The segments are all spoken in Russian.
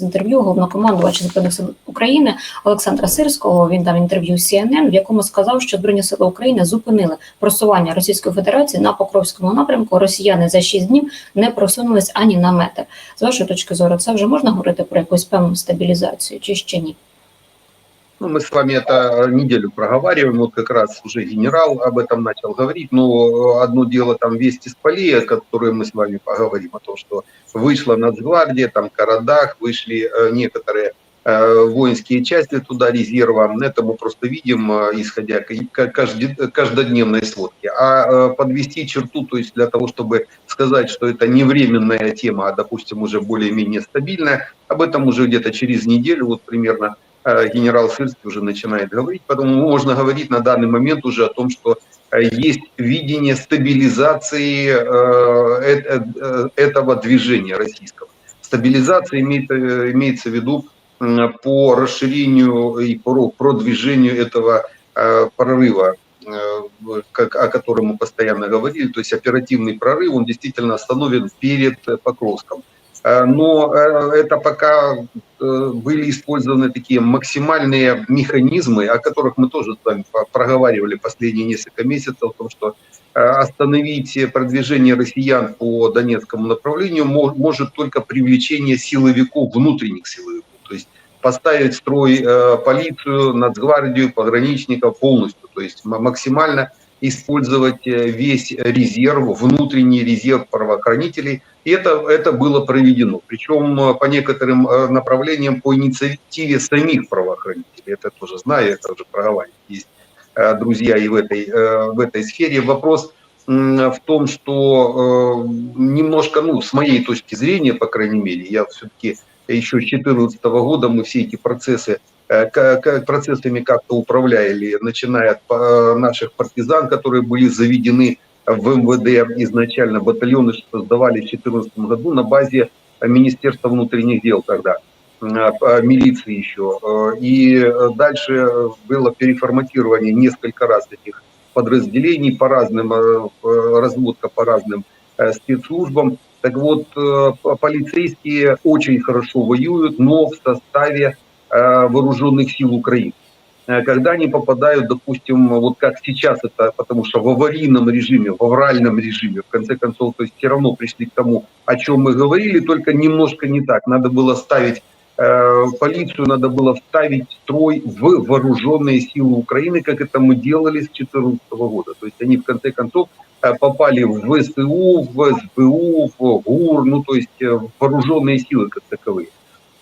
інтерв'ю головнокомандувача Збройних сил України Олександра Сирського. Він дав інтерв'ю CNN, в якому сказав, що Збройні сили України зупинили просування Російської Федерації на Покровському напрямку. Росіяни за 6 днів не просунулись ані на метр. З вашої точки зору, це вже можна говорити про якусь певну стабілізацію чи ще ні? Ну, мы с вами это неделю проговариваем, вот как раз уже генерал об этом начал говорить, но одно дело там вести с полей, о которые мы с вами поговорим, о том, что вышла Нацгвардия, там Карадах, вышли э, некоторые э, воинские части туда резерва, это мы просто видим, э, исходя каждодневной сводки. А подвести черту, то есть для того, чтобы сказать, что это не временная тема, а, допустим, уже более-менее стабильная, об этом уже где-то через неделю, вот примерно, генерал Сырский уже начинает говорить, поэтому можно говорить на данный момент уже о том, что э, есть видение стабилизации э, э, э, этого движения российского. Стабилизация имеет, э, имеется в виду по расширению и по продвижению этого э, прорыва, э, о котором мы постоянно говорили, то есть оперативный прорыв, он действительно остановлен перед э, Покровском. Э, Но э, это пока э, были использованы такие максимальные механизмы, о которых мы тоже с вами проговаривали последние несколько месяцев, о том, что остановить продвижение россиян по Донецкому направлению мо- может только привлечение силовиков, внутренних силовиков. То есть поставить в строй полицию, нацгвардию, пограничников полностью, то есть максимально использовать э, весь резерв, внутренний резерв правоохранителей. И это, это было проведено. Причем э, по некоторым э, направлениям по инициативе самих правоохранителей. Это тоже знаю, это уже проговаривать. Есть друзья и в этой, в этой сфере. Вопрос в том, что немножко, ну, с моей точки зрения, по крайней мере, я все-таки еще с 2014 года мы все эти процессы процессами как-то управляли, начиная от э, наших партизан, которые были заведены в МВД изначально, батальоны создавали в 2014 году на базе э, Министерства внутренних дел тогда, э, по- милиции еще. Э, И э, дальше э, было переформатирование несколько раз этих подразделений по разным, э, э, разводка по разным э, спецслужбам. Так вот, э, полицейские очень хорошо воюют, но в составе э, вооруженных сил Украины. Э, Когда они попадают, допустим, вот как сейчас это, потому что в аварийном режиме, в авральном режиме, в конце концов, то есть все равно пришли к тому, о чем мы говорили, только немножко не так. Надо было ставить э, полицию, надо было вставить строй в вооруженные силы Украины, как это мы делали с 2014 года. То есть они в конце концов э, попали в ВСУ, в СБУ, в ГУР, ну то есть э, вооруженные силы как таковые.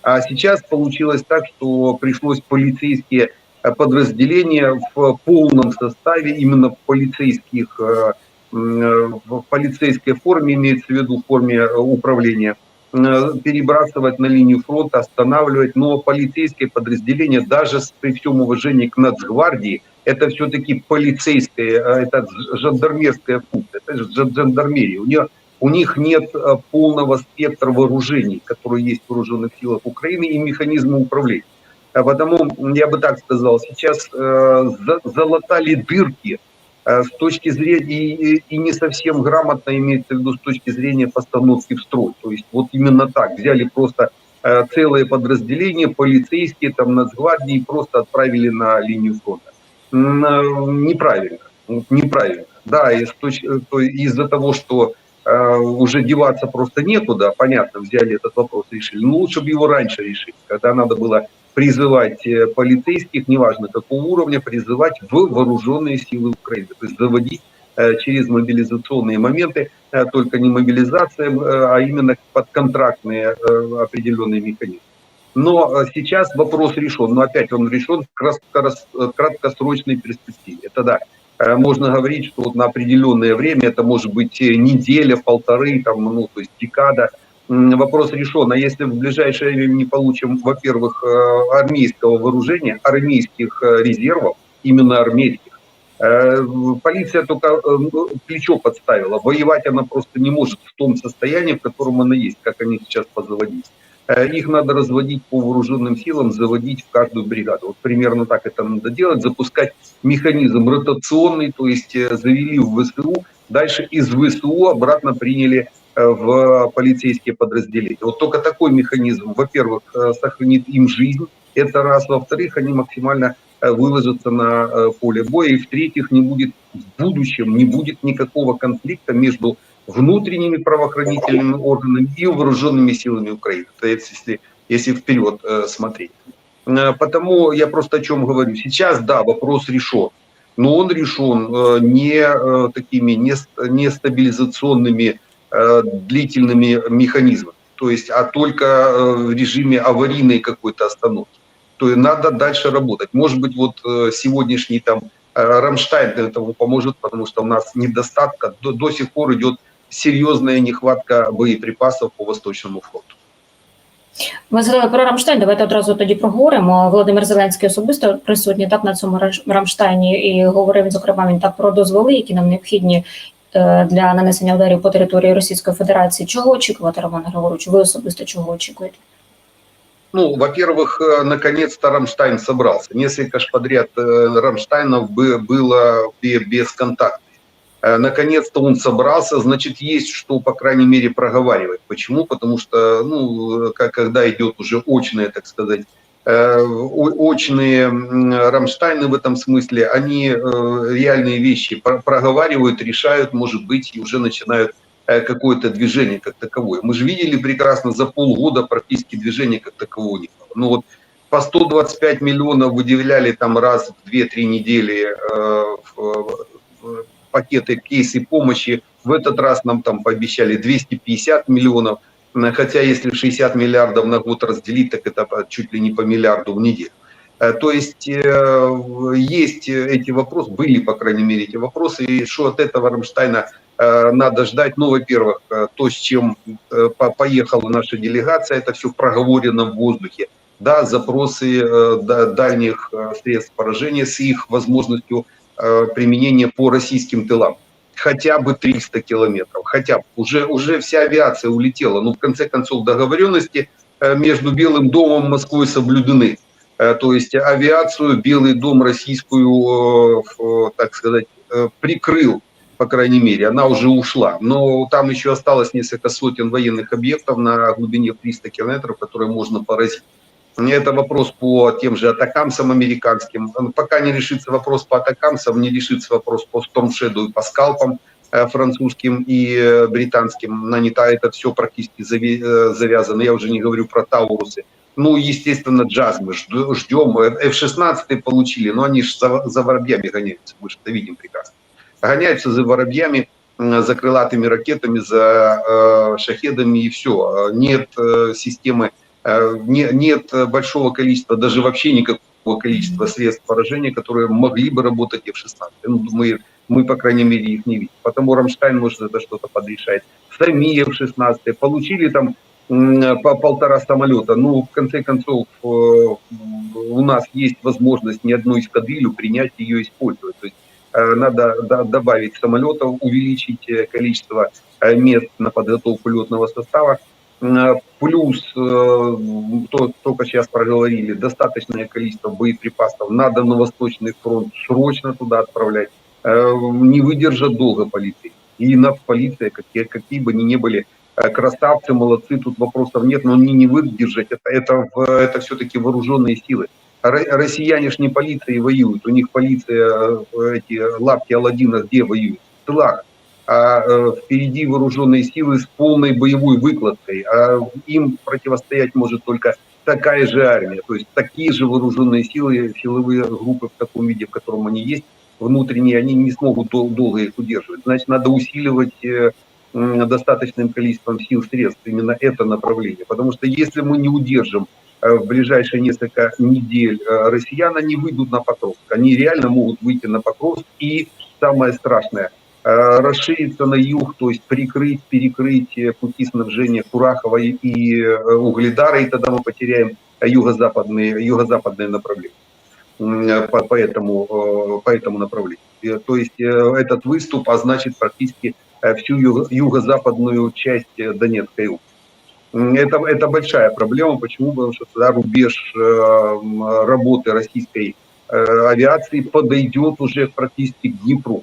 А сейчас получилось так, что пришлось полицейские э, подразделения в полном составе, именно полицейских, э, э, в полицейской форме, имеется в виду в форме управления, перебрасывать на линию фронта, останавливать. Но полицейские подразделения, даже с- при всем уважении к Нацгвардии, это все-таки полицейская, это жандармерская функция, это жандармерия. У, нее, у них нет э, полного спектра вооружений, которые есть в вооруженных силах Украины и механизма управления. А Потому, я бы так сказал, сейчас э, за- залатали дырки э, с точки зрения, и, не совсем грамотно имеется в виду с точки зрения постановки в строй. То есть вот именно так, взяли просто целые подразделения, полицейские, там, Нацгвардии, просто отправили на линию фронта. Неправильно, неправильно. Да, из-за того, что уже деваться просто некуда, понятно, взяли этот вопрос, решили. Но лучше бы его раньше решить, когда надо было призывать э, полицейских, неважно какого уровня, призывать в вооруженные силы Украины, то есть заводить э, через мобилизационные моменты, э, только не мобилизация, э, а именно подконтрактные э, определенные механизмы. Но э, сейчас вопрос решен, но опять он решен в э, краткосрочной перспективе. Это да, э, можно говорить, что вот на определенное время, это может быть э, неделя, полторы, там, ну, то есть декада, вопрос решен. А если в ближайшее время не получим, во-первых, э, армейского вооружения, армейских э, резервов, именно армейских, э, полиция только э, плечо подставила. Воевать она просто не может в том состоянии, в котором она есть, как они сейчас позаводились. Э, Их надо разводить по вооруженным силам, заводить в каждую бригаду. Вот примерно так это надо делать, запускать механизм ротационный, то есть э, завели в ВСУ, дальше из ВСУ обратно приняли э, в полицейские подразделения. Вот только такой механизм, во-первых, сохранит им жизнь, это раз. Во-вторых, они максимально выложатся на поле боя. И в-третьих, не будет в будущем не будет никакого конфликта между внутренними правоохранительными органами и вооруженными силами Украины. То есть, если, если вперед э, смотреть. Э, Потому я просто о чем говорю. Сейчас, да, вопрос решен. Но он решен э, не такими не, с- не стабилизационными э, длительными механизмами. То есть, а только в режиме аварийной какой-то остановки. То есть надо дальше работать. Может быть, вот сегодняшний там Рамштайн для этого поможет, потому что у нас недостатка, до, до сих пор идет серьезная нехватка боеприпасов по Восточному фронту. Ми згадали про Рамштайн. Давайте одразу тоді проговоримо. Володимир Зеленський особисто присутній так на цьому Раш- Рамштайні, і говорив він, зокрема він так про дозволи, які нам необхідні е, для нанесення ударів по території Російської Федерації. Чого очікувати, Роман Григорович? Ви особисто чого очікуєте? Ну, во-первых, э, наконец-то Рамштайн собрался. Несколько ж подряд э, Рамштайнов бы- было бе- бесконтактных. Э, Наконец-то он собрался, значит, есть что, по крайней мере, проговаривать. Почему? Потому что, ну, э, когда идет уже очное, так сказать, э, очные Рамштайны в этом смысле, они реальные вещи про- проговаривают, решают, может быть, и уже начинают какое-то движение как таковое. Мы же видели прекрасно за полгода практически движения как такового не было. Ну вот по 125 миллионов выделяли там раз в 2-3 недели пакеты кейсы помощи. В этот раз нам там пообещали 250 миллионов. Э, Хотя если 60 миллиардов на год разделить, так это чуть ли не по миллиарду в неделю. Э, То есть э, есть эти вопросы, были, по крайней мере, эти вопросы, и что от этого Рамштайна надо ждать, ну, во-первых, то, с чем по- поехала наша делегация, это все проговорено в воздухе, да, запросы да- дальних средств поражения с их возможностью применения по российским тылам. Хотя бы 300 километров, хотя бы. Уже, уже вся авиация улетела. Ну, в конце концов, договоренности э, между Белым домом и Москвой соблюдены. Э, То есть авиацию Белый дом российскую, э, так сказать, э, прикрыл, по крайней мере, она уже ушла. Но там еще осталось несколько сотен военных объектов на глубине в 300 километров, которые можно поразить. Это вопрос по тем же атакамсам американским. Пока не решится вопрос по атакамсам, не решится вопрос по Shadow и по скалпам э, французским и э, британским. На НИТА это все практически э, завязано. Я уже не говорю про Таурусы. Ну, естественно, джаз мы жд- ждем. F-16 получили, но они же за, за воробьями гоняются. Мы же это видим прекрасно. Гоняются за воробьями, за крылатыми ракетами, за э, шахедами и все. Нет э, системы, не- нет э, большого количества, даже вообще никакого количества средств поражения, которые могли бы работать F-16. Ну, мы, мы, по крайней мере, их не видим. Потому Рамштайн может это что-то подрешать. Сами F-16 получили там по полтора самолета. Ну, в конце концов, э, у нас есть возможность не одну эскадрилью принять и ее использовать. То есть э, надо до- добавить самолетов, увеличить э, количество э, мест на подготовку летного состава. М, Плюс, э, то, только сейчас проговорили, достаточное количество боеприпасов надо на Восточный фронт срочно туда отправлять. Э, Не выдержат долго полиции. И на полиция, какие, какие бы они ни были э, красавцы, молодцы, тут вопросов нет, но они не выдержать. Это, это, это все-таки вооруженные силы. Ро- Россияне ж не полиции воюют, у них полиция, э, эти лапки Алладина где воюют? В тылах. А э, впереди вооруженные силы с полной боевой выкладкой. А им противостоять может только такая же армия, то есть такие же вооруженные силы, силовые группы в таком виде, в котором они есть, внутренние, они не смогут дол- долго их удерживать. Значит, надо усиливать э, достаточным количеством сил, средств именно это направление. Потому что если мы не удержим э, в ближайшие несколько недель россиян, они выйдут на Покровск. Они реально могут выйти на Покровск и, самое страшное, расшириться на юг, то есть прикрыть, перекрыть э, пути снабжения Курахова и- э, Угледара, и тогда мы потеряем э, юго-западные, м, э, по, по, этому, э, по этому направлению. Э, То есть э, этот выступ означит практически э, всю юго- юго-западную часть э, Донецкой области. Это, это большая проблема. Почему? Потому что тогда рубеж э, работы российской э, авиации подойдет уже практически к Днепру.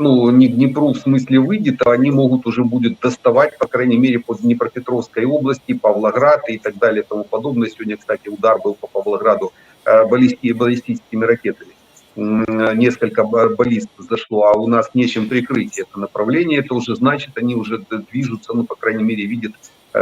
Ну, не Днепру в смысле выйдет, а они могут уже будет доставать, по крайней мере, по Днепропетровской области, Павлоград и так далее и тому подобное. Сегодня, кстати, удар был по Павлограду э, баллисти- баллистическими ракетами. Несколько ба- баллист зашло, а у нас нечем прикрыть это направление. Это уже значит, они уже движутся, ну, по крайней мере, видят э,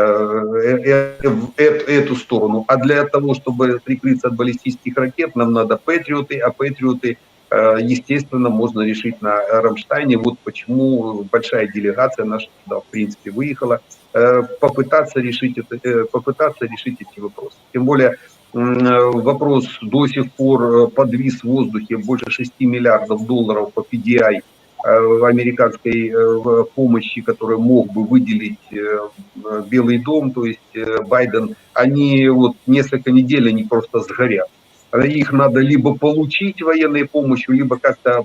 э, эту сторону. А для того, чтобы прикрыться от баллистических ракет, нам надо патриоты, а патриоты естественно, можно решить на Рамштайне. Вот почему большая делегация наша туда, в принципе, выехала, э, попытаться решить, это, э, попытаться решить эти вопросы. Тем более э, вопрос до сих пор э, подвис в воздухе. Больше 6 миллиардов долларов по PDI э, американской э, помощи, которую мог бы выделить э, э, Белый дом, то есть э, Байден, они вот несколько недель, они просто сгорят их надо либо получить военной помощью, либо как-то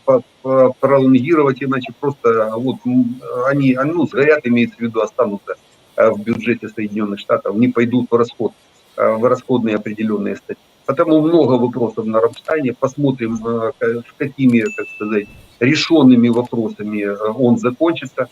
пролонгировать, иначе просто вот м, они, ну, сгорят, имеется в виду, останутся э, в бюджете Соединенных Штатов, не пойдут в расход, э, в расходные определенные статьи. Потому много вопросов на Рамштайне. Посмотрим, с какими, так сказать, решенными вопросами он закончится.